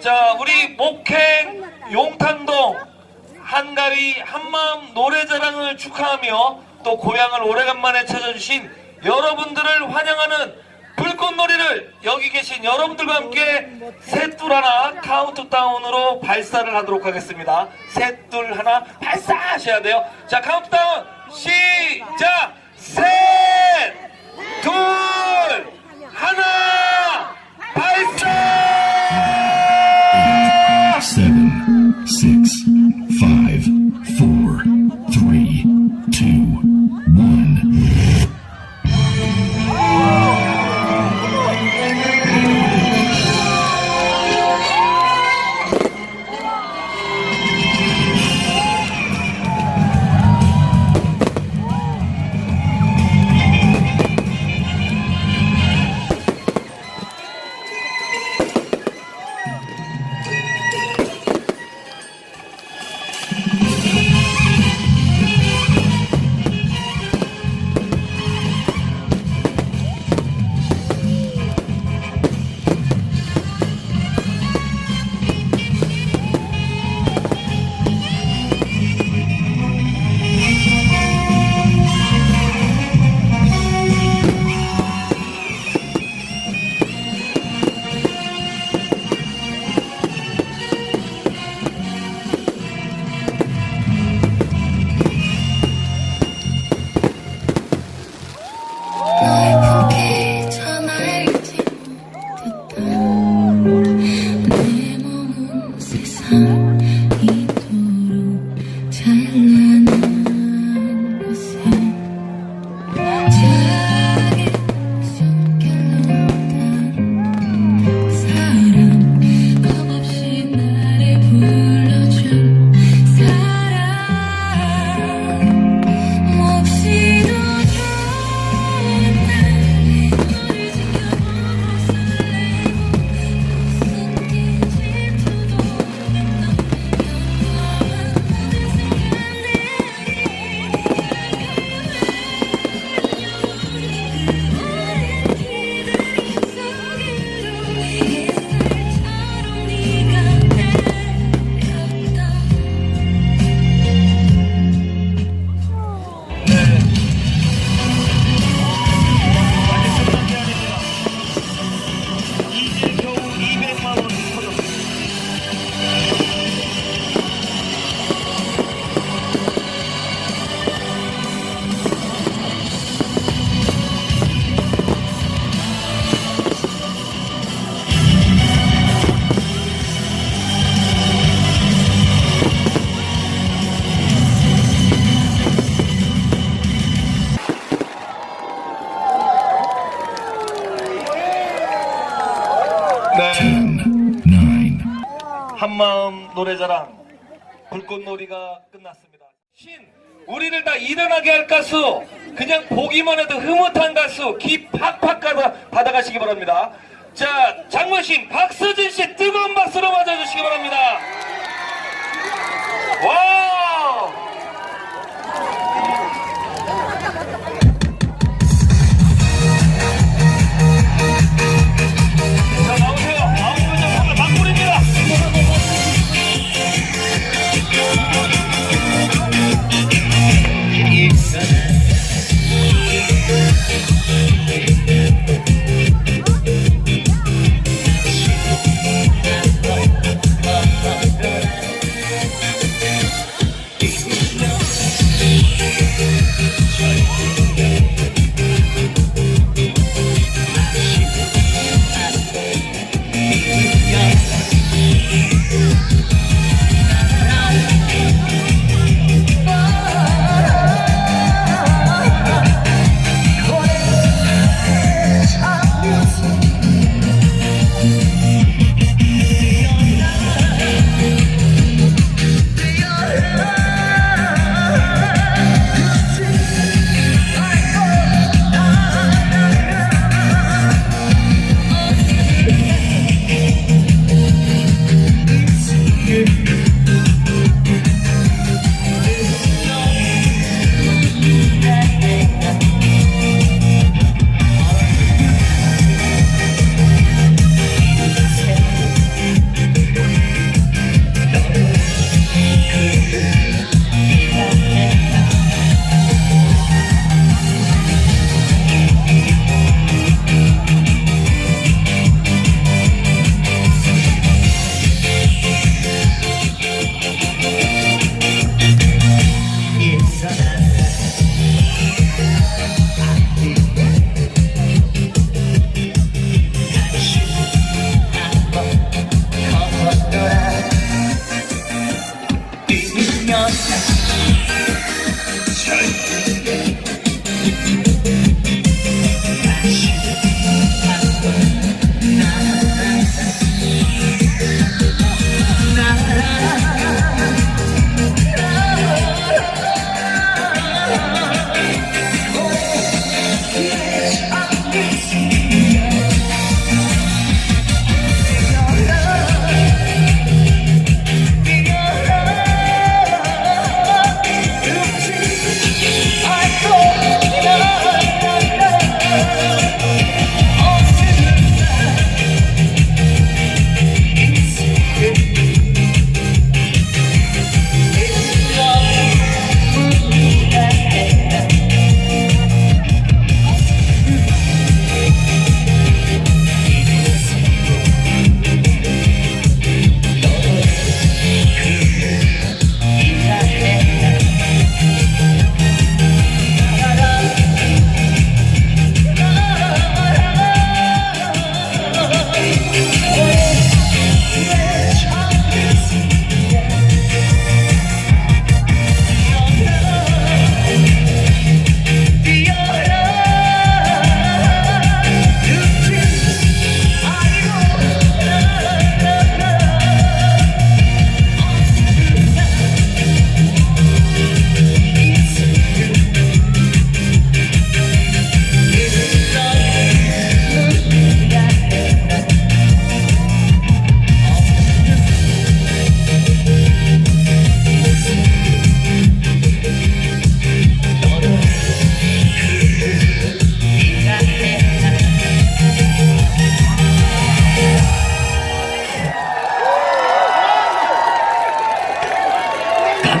자, 우리 목행 용탄동 한가위 한마음 노래자랑을 축하하며 또 고향을 오래간만에 찾아주신 여러분들을 환영하는 불꽃놀이를 여기 계신 여러분들과 함께 셋둘 하나 카운트다운으로 발사를 하도록 하겠습니다. 셋둘 하나 발사 하셔야 돼요. 자, 카운트다운 시작! 셋! 둘! 하나! 발사! Seven, six, 노래자랑 불꽃놀이가 끝났습니다. 신 우리를 다 일어나게 할 가수 그냥 보기만 해도 흐뭇한 가수 기 팍팍 받아, 받아가시기 바랍니다. 자 장모신 박서진 씨 뜨거운 박수로 맞아주시기 바랍니다. 와!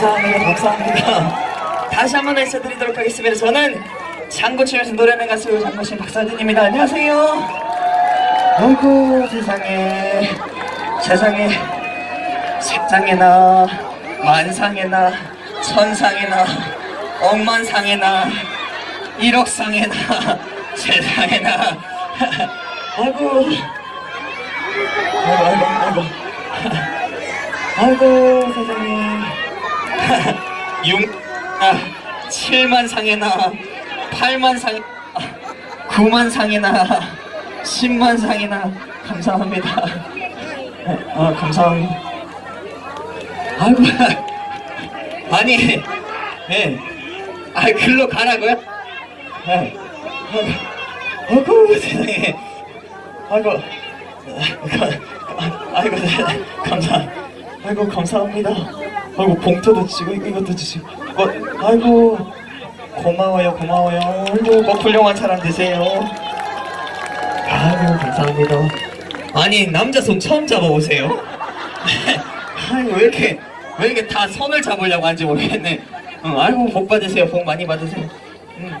감사합니다. 감사합니다. 다시 한 번 외쳐드리도록 하겠습니다. 저는 장구 치면서 노래하는 가수 장구신 박사진입니다. 안녕하세요. 아이고 세상에 세상에 색상에나 만상에나 천상에나 억만상에나 일억상에나 세상에나 아이고 아이고 아이고 아이고 세상에 육, 아, 7만 상이나 8만 상, 아, 9만 상이나 10만 상이나 감사합니다. 아, 감사합니다. 아이고, 아니, 예, 아, 글로 가라고요? 예, 아이고, 아이고, 세상에, 아이고, 아, 아이고, 네, 감사, 아이고, 감사합니다. 아이고, 봉투도 이거- 이것도 주시고, 어, 아이고, 고마워요, 고마워요. 아이고, 뭐 훌륭한 사람 되세요. 아이고, 감사합니다. 아니, 남자 손 처음 잡아보세요. 아이고, 왜 이렇게, 왜 이렇게 다 손을 잡으려고 하는지 모르겠네. 응, 아이고, 복 받으세요. 복 많이 받으세요. 응.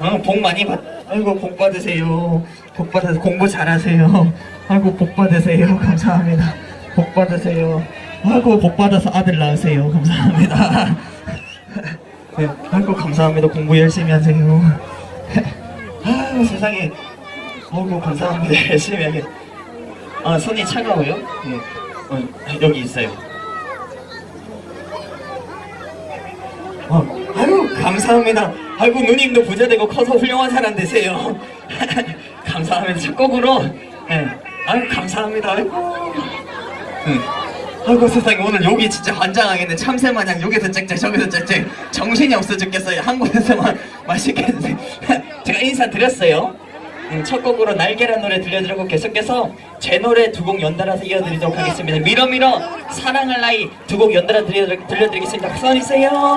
어, 복 많이 받, 아이고, 복 받으세요. 복 받아서 공부 잘하세요. 아이고, 복 받으세요. 감사합니다. 복 받으세요. 아이고, 복 받아서 아들 낳으세요. 감사합니다. 네, 아이고, 감사합니다. 공부 열심히 하세요. 아유, 세상에. 아이고, 감사합니다. 열심히 하게. 아, 손이 차가워요? 네. 어, 여기 있어요. 어, 아유 감사합니다. 아이고 누님도 부자 되고 커서 훌륭한 사람 되세요. 감사합니다. 첫곡으로 네. 아유 감사합니다. 아이고. 응. 아이고 세상에 오늘 여기 진짜 환장하겠네. 참새 마냥 여기서 짹짹 저기서 짹짹 정신이 없어 죽겠어요. 한 곳에서만 드세요. 제가 인사 드렸어요. 음, 첫 곡으로 날개란 노래 들려드리고 계속해서 제 노래 두 곡 연달아서 이어드리도록 하겠습니다. 밀어 밀어 사랑할 나이 두 곡 연달아 들려, 들려드리겠습니다. 박수 한번 주세요.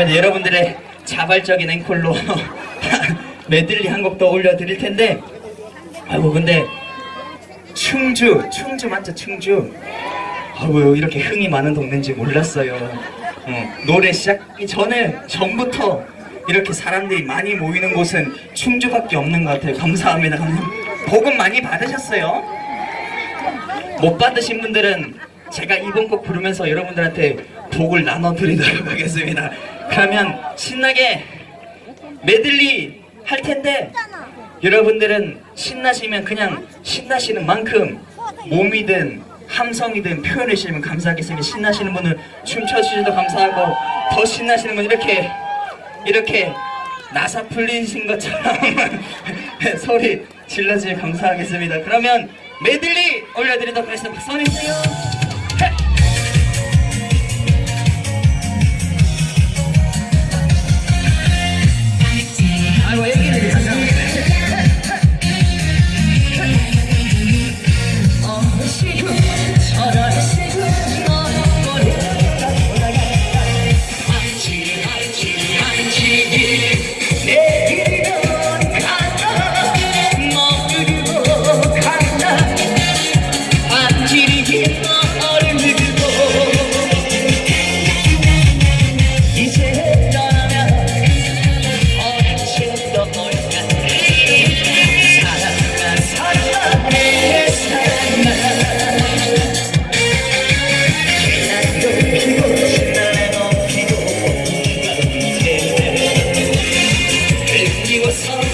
감사합니다 여러분들의 자발적인 앵콜로 메들리 한 곡 더 올려드릴 텐데 아이고 근데 충주 충주 맞죠 충주? 아이고 이렇게 흥이 많은 동네인지 몰랐어요. 어, 노래 시작하기 전에 전부터 이렇게 사람들이 많이 모이는 곳은 충주밖에 없는 것 같아요. 감사합니다. 복은 많이 받으셨어요? 못 받으신 분들은 제가 이번 곡 부르면서 여러분들한테 복을 나눠드리도록 하겠습니다. 그러면 신나게 메들리 할 텐데 여러분들은 신나시면 그냥 신나시는 만큼 몸이든 함성이든 표현해 주시면 감사하겠습니다. 신나시는 분은 춤춰 주셔도 감사하고 더 신나시는 분 이렇게 이렇게 나사 풀리신 것처럼 소리 질러주시면 감사하겠습니다. 그러면 메들리 올려드리도록 하겠습니다. 박수 한번 해주세요. 그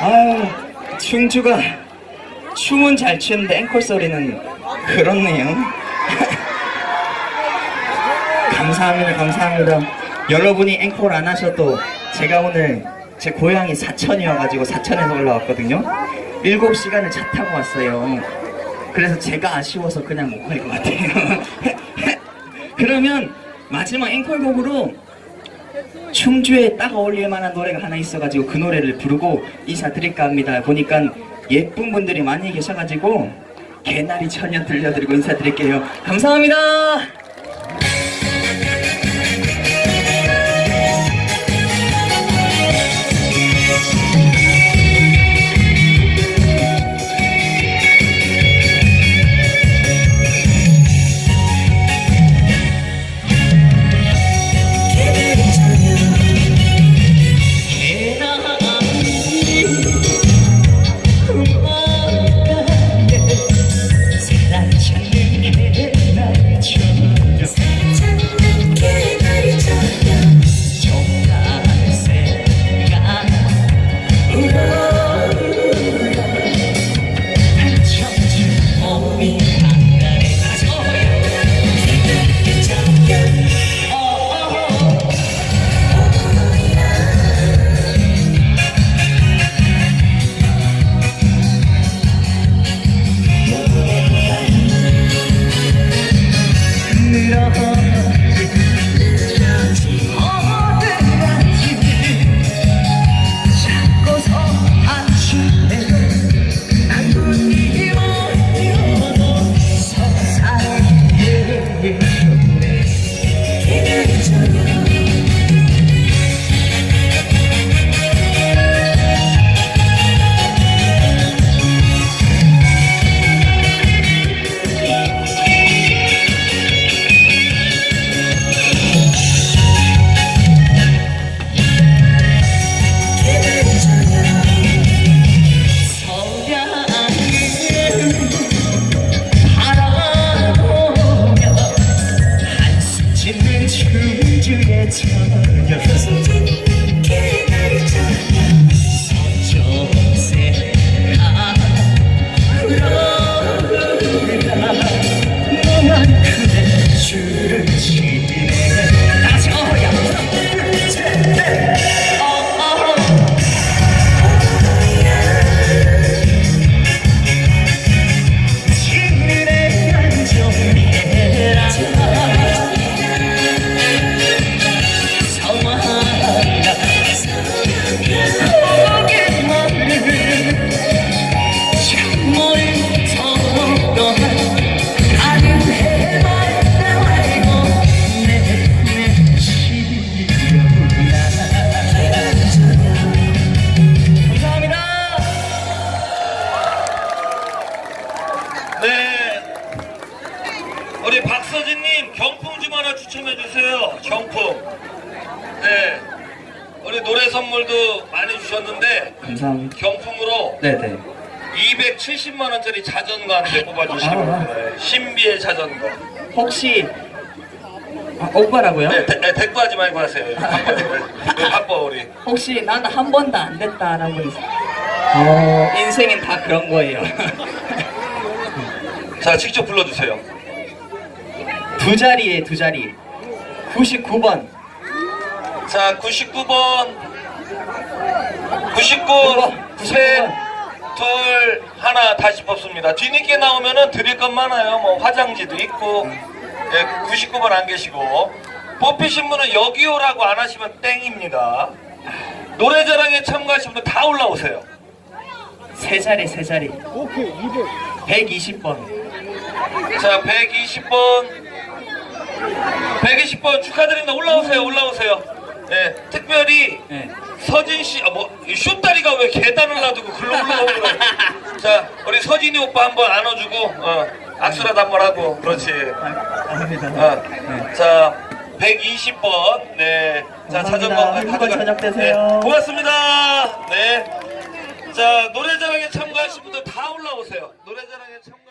아휴, 충주가 춤은 잘 추는데 앵콜 소리는 그렇네요. 감사합니다, 감사합니다. 여러분이 앵콜 안 하셔도 제가 오늘 제 고향이 사천이어가지고 사천에서 올라왔거든요. 7시간을 차 타고 왔어요. 그래서 제가 아쉬워서 그냥 못 갈 것 같아요. 그러면 마지막 앵콜곡으로 충주에 딱 어울릴 만한 노래가 하나 있어가지고 그 노래를 부르고 인사드릴까 합니다. 보니까 예쁜 분들이 많이 계셔가지고 개나리 천연 들려드리고 인사드릴게요. 감사합니다. 우리 박서진님 경품 좀 하나 추첨해 주세요. 경품. 네. 우리 노래 선물도 많이 주셨는데 감사합니다 경품으로 네네 270만 원짜리 자전거 한 대 뽑아주시기 아. 바랍니다. 네, 신비의 자전거. 혹시 아, 오빠라고요? 네, 대, 네, 대꾸하지 말고 하세요. 네, 바빠 우리. 혹시 난 한 번도 안 있어요? 어, 인생은 다 그런 거예요. 자, 직접 불러주세요. 두 자리에 두 자리. 99번. 자, 99번. 99, 99번. 셋, 둘, 하나 다시 뽑습니다. 뒤늦게 나오면은 드릴 것 많아요. 뭐 화장지도 있고. 예, 99번 안 계시고. 뽑히신 분은 여기 오라고 안 하시면 땡입니다. 노래자랑에 참가하신 분다 올라오세요. 세 자리 세 자리. 오케이 200. 120번. 자, 120번. 120번 축하드립니다. 올라오세요, 올라오세요. 예, 특별히 네. 서진 씨, 아, 뭐, 이 쇼다리가 왜 계단을 놔두고 글로 올라오고. 자, 우리 서진이 오빠 한번 안아주고, 어, 악수라도 한번 하고, 그렇지. 감사합니다. 어, 자, 120번, 네. 자, 감사합니다. 자전거 행복한 가져가- 저녁 되세요. 네, 고맙습니다. 네. 자, 노래자랑에 참가하신 분들 다 올라오세요. 노래자랑에 참가